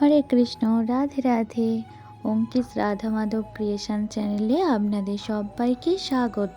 হরে Krishna Radhe Radhe. Ankit Radha Madhav creation চ্যানেলে আপনাদের সবাইকে স্বাগত।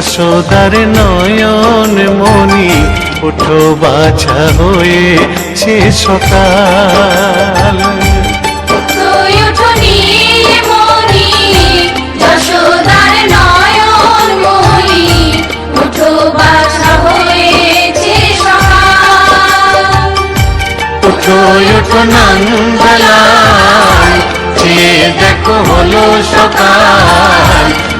যশোদার নয়ন মনি ওঠো বাছা বাসা হয়েছে সকাল। ওঠো নন্দলাল যে দেখো হলো সকাল।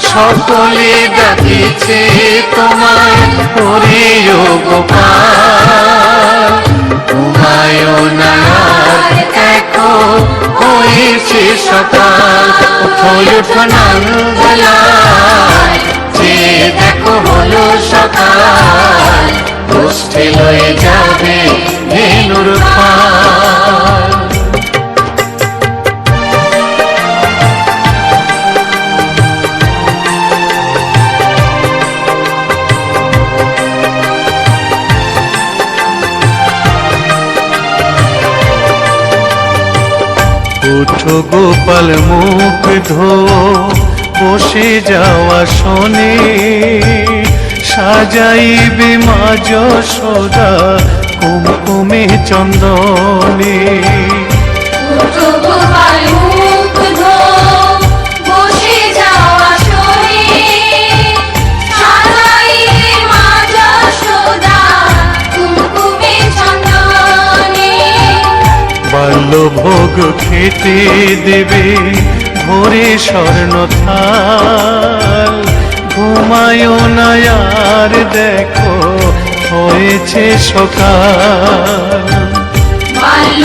সকলে ডাকিছে তোমায় ওরে গোপাল। তোমায় দেখো, হয়েছে সকাল। ওঠো ওঠো নন্দলাল যে দেখো হলো সকাল গোষ্ঠী লয়ে যাবে উঠো গোপাল মুখ ধো, বসে যাওয়া শোনে। সাজাইবে মা যশোদা কুমকুমে চন্দনে। উঠো গোপাল মুগ্ধ খেতে দেবে ভোরে স্বর্ণ থাল। ঘুমায় না দেখো হয়েছে সকাল। বাল্য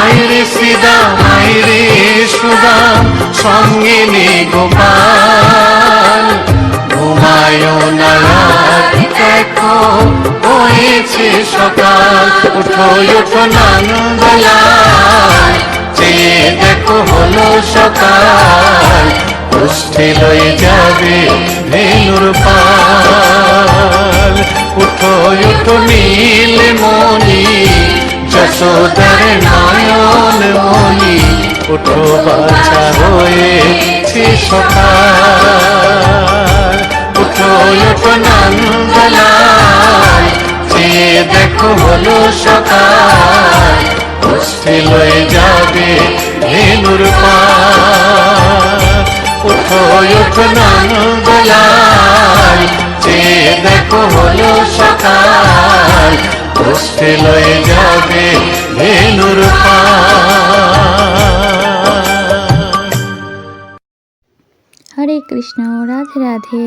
আইরে সিদাম আইরে সুদাম সঙ্গে নে গোপাল ঘুমায় না হয়েছে সকাল। উঠো উঠো নন্দলাল যে দেখো, হলো সকাল। গোষ্ঠী লয়ে যাবে ভেনুর পাল। উঠো উঠো, নীল যশোদার নয়ন মনি ওঠো বাছা হয়েছে সকাল। ওঠো ওঠো নন্দলাল, চেয়ে দেখো হলো সকাল। বসতে লয়ে যাবে ধেনুর পার ওঠো ওঠো নন্দলাল, চেয়ে দেখো হলো সকাল। বসতে লয়ে যাবে ধেনুর পার কৃষ্ণ রাধে রাধে।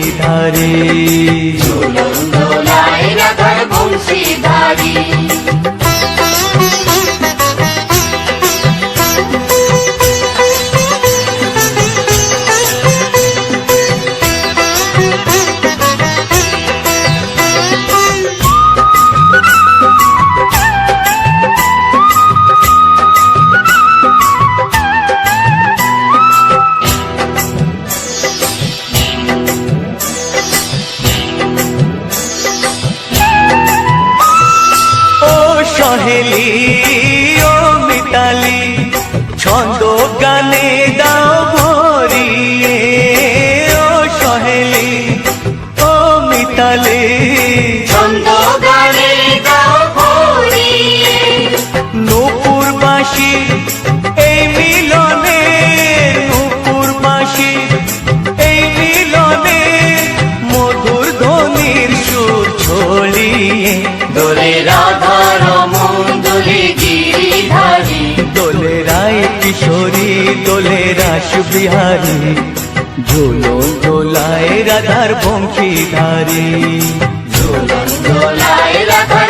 বংশীধারে চুরন দোলায় রাধার বংশীধারী ও বাসি এই মিলনে নূপুর বাসি এই মিলনে মধুর ধ্বনির সুর ছড়িয়ে। দোলে রাধা রমন দোলে গিরিধারী দোলে রায় কিশোরী দোলে রাস বিহারী। ঝোলো দোলায় রাধার বংশীধারী। ঝুলন দোলায় রাধার